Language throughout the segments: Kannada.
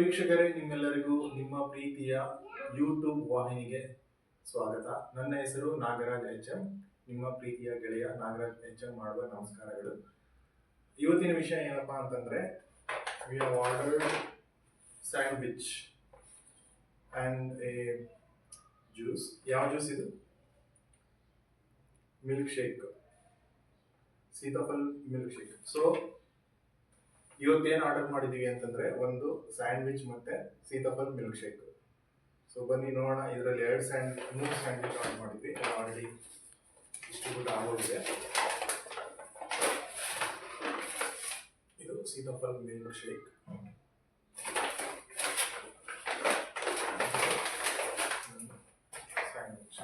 ವೀಕ್ಷಕರೇ, ನಿಮ್ಮೆಲ್ಲರಿಗೂ ನಿಮ್ಮ ಪ್ರೀತಿಯ ಯೂಟ್ಯೂಬ್ ವಾಹಿನಿಗೆ ಸ್ವಾಗತ. ನನ್ನ ಹೆಸರು ನಾಗರಾಜ್ ಎಚ್ ನಿಮ್ಮ ಪ್ರೀತಿಯ ಗೆಳೆಯ ನಾಗರಾಜ್ ಎಚ್ ಮಾಡುವ ನಮಸ್ಕಾರಗಳು. ಇವತ್ತಿನ ವಿಷಯ ಏನಪ್ಪಾ ಅಂತಂದ್ರೆ we ordered sandwich and a juice ಯಾವ ಜ್ಯೂಸ್ ಇದು? Milk shake sitaphal milk shake so ಇವತ್ತೇನು ಆರ್ಡರ್ ಮಾಡಿದೀವಿ ಅಂತಂದ್ರೆ ಒಂದು ಸ್ಯಾಂಡ್ವಿಚ್ ಮತ್ತೆ ಸೀತಾಫಲ್ ಮಿಲ್ಕ್ ಶೇಕ್ ಸೊ ಬನ್ನಿ ನೋಡೋಣ, ಇದರಲ್ಲಿ ಎರಡು ಸ್ಯಾಂಡ್ ಮೂರು ಸ್ಯಾಂಡ್ವಿಚ್ ಆರ್ಡರ್ ಮಾಡಿದ್ವಿ. ಆಲ್ರೆಡಿ ಡಿಸ್ಟ್ರಿಬ್ಯೂಟ್ ಆಗೋಗಿದೆ. ಇದು sitaphal milk shake sandwich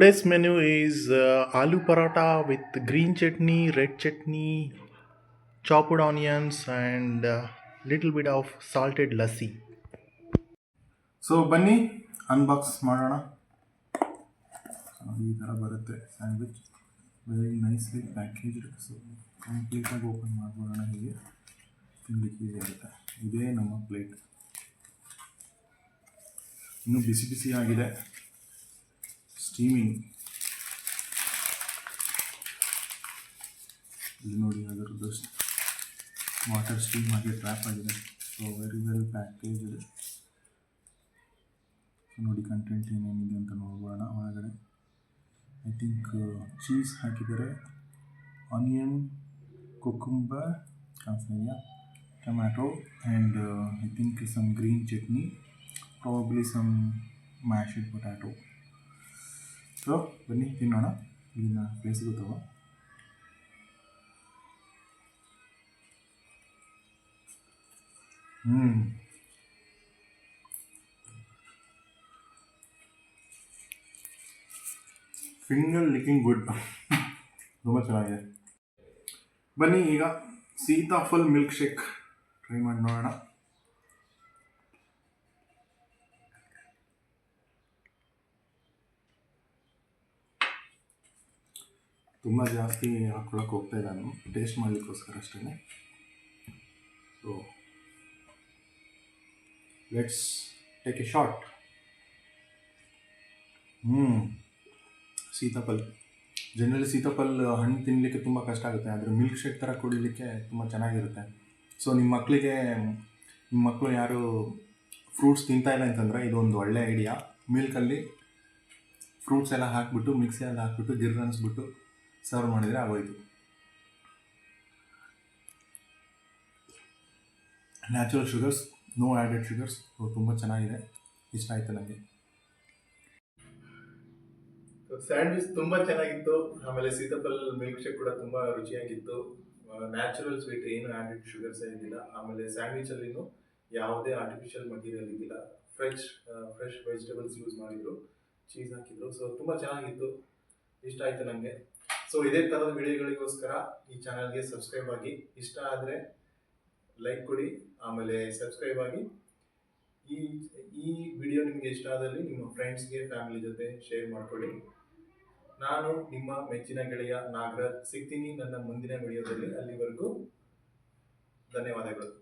plus menu is aloo paratha with green chutney red chutney chopped onions and little bit of salted lassi so ಬನ್ನಿ ಅನ್ಬಾಕ್ಸ್ ಮಾಡೋಣ. ಈ ಥರ ಬರುತ್ತೆ and which way nice package so camp open ಮಾಡೋಣ ಹೀಗೆ. ತುಂಬ ಇದೇ ನಮ್ಮ ಪ್ಲೇಟ್ ಇನ್ನೂ ಬಿಸಿ ಬಿಸಿ ಆಗಿದೆ ಸ್ಟೀಮಿಂಗ್ ಇಲ್ಲಿ ನೋಡಿ ಅದರದ್ದು ವಾಟರ್ ಸ್ಟೀಮ್ ಆಗಿ ಟ್ರ್ಯಾಪ್ ಆಗಿದೆ ಸೊ ವೆರಿ ವೆಲ್ ಇದೆ ನೋಡಿ ಕಂಟೆಂಟ್ ಏನೇನಿದೆ ಅಂತ ನೋಡೋಣ ಒಳಗಡೆ ಐ ಥಿಂಕ್ ಚೀಸ್ ಹಾಕಿದ್ದಾರೆ. Onion cucumber ಕಾನ್ಸಯ್ಯ tomato and I think some green chutney probably some mashed potato so ಬನ್ನಿ, ತಿನ್ನೋಣ. ಇದನ್ನು ಬೇಯಿಸಿ ತಗೋ. ಹ್ಞೂ ಫಿಂಗರ್ ಲಿಕ್ಕಿಂಗ್ ಗುಡ್ ತುಂಬ ಚೆನ್ನಾಗಿದೆ. ಬನ್ನಿ, ಈಗ ಸೀತಾಫಲ್ ಮಿಲ್ಕ್ ಶೇಕ್ ಟ್ರೈ ಮಾಡಿ ನೋಡೋಣ. ತುಂಬ ಜಾಸ್ತಿ ಹಾಕ್ಕೊಳಕ್ಕೆ ಹೋಗ್ತಾ ಇಲ್ಲ ಟೇಸ್ಟ್ ಮಾಡಲಿಕ್ಕೋಸ್ಕರ ಅಷ್ಟೇ so let's take a short ಹ್ಞೂ ಸೀತಾಫಲ್. ಜನರಲಿ ಸೀತಾಫಲ್ ಹಣ್ಣು ತಿನ್ನಲಿಕ್ಕೆ ತುಂಬ ಕಷ್ಟ ಆಗುತ್ತೆ. ಆದರೆ ಮಿಲ್ಕ್ ಶೇಕ್ ಥರ ಕುಡಿಲಿಕ್ಕೆ ತುಂಬ ಚೆನ್ನಾಗಿರುತ್ತೆ. ಸೊ ನಿಮ್ಮ ಮಕ್ಕಳಿಗೆ ನಿಮ್ಮ ಮಕ್ಕಳು ಯಾರು ಫ್ರೂಟ್ಸ್ ತಿಂತಾ ಇಲ್ಲ ಅಂತಂದರೆ ಇದೊಂದು ಒಳ್ಳೆ ಐಡಿಯಾ ಮಿಲ್ಕಲ್ಲಿ ಫ್ರೂಟ್ಸ್ ಎಲ್ಲ ಹಾಕಿಬಿಟ್ಟು ಮಿಕ್ಸಿಯಲ್ಲಿ ಹಾಕಿಬಿಟ್ಟು ಗಿರ್ ಅನಿಸ್ಬಿಟ್ಟು ಸರ್ವ್ ಮಾಡಿದರೆ ಆಗೋಯ್ತು. Natural sugars no added sugars ತುಂಬ ಚೆನ್ನಾಗಿದೆ. ಇಷ್ಟ ಆಯಿತು ನನಗೆ ಸ್ಯಾಂಡ್ವಿಚ್ ತುಂಬ ಚೆನ್ನಾಗಿತ್ತು. ಆಮೇಲೆ ಸೀತಾಫಲ್ ಮಿಲ್ಕ್ ಶೇಕ್ ಕೂಡ ತುಂಬ ರುಚಿಯಾಗಿತ್ತು. ನ್ಯಾಚುರಲ್ ಸ್ವೀಟ್ ಏನು ಆ್ಯಡೆಡ್ ಶುಗರ್ಸ್ ಏನಿಲ್ಲ ಆಮೇಲೆ ಸ್ಯಾಂಡ್ವಿಚ್ ಅಲ್ಲಿನೂ ಯಾವುದೇ ಆರ್ಟಿಫಿಷಿಯಲ್ ಮಟೀರಿಯಲ್ ಇದ್ದಿಲ್ಲ. ಫ್ರೆಶ್ ಫ್ರೆಶ್ ವೆಜಿಟೇಬಲ್ಸ್ ಯೂಸ್ ಮಾಡಿದ್ರು. ಚೀಸ್ ಹಾಕಿದ್ರು. ಸೊ ತುಂಬ ಚೆನ್ನಾಗಿತ್ತು. ಇಷ್ಟ ಆಯಿತು ನನಗೆ ಸೊ ಇದೇ ತರದ ವಿಡಿಯೋಗಳಿಗೋಸ್ಕರ ಈ ಚಾನಲ್ಗೆ ಸಬ್ಸ್ಕ್ರೈಬ್ ಆಗಿ, ಇಷ್ಟ ಆದರೆ ಲೈಕ್ ಕೊಡಿ, ಆಮೇಲೆ ಸಬ್ಸ್ಕ್ರೈಬ್ ಆಗಿ. ಈ ಈ ವಿಡಿಯೋ ನಿಮಗೆ ಇಷ್ಟ ಆದಲ್ಲಿ ನಿಮ್ಮ ಫ್ರೆಂಡ್ಸ್ಗೆ ಫ್ಯಾಮಿಲಿ ಜೊತೆ ಶೇರ್ ಮಾಡ್ಕೊಳ್ಳಿ ನಾನು ನಿಮ್ಮ ಮೆಚ್ಚಿನ ಗೆಳೆಯ ನಾಗರಾಜ್ ಸಿಗ್ತೀನಿ ನನ್ನ ಮುಂದಿನ ವಿಡಿಯೋದಲ್ಲಿ ಅಲ್ಲಿವರೆಗೂ ಧನ್ಯವಾದಗಳು.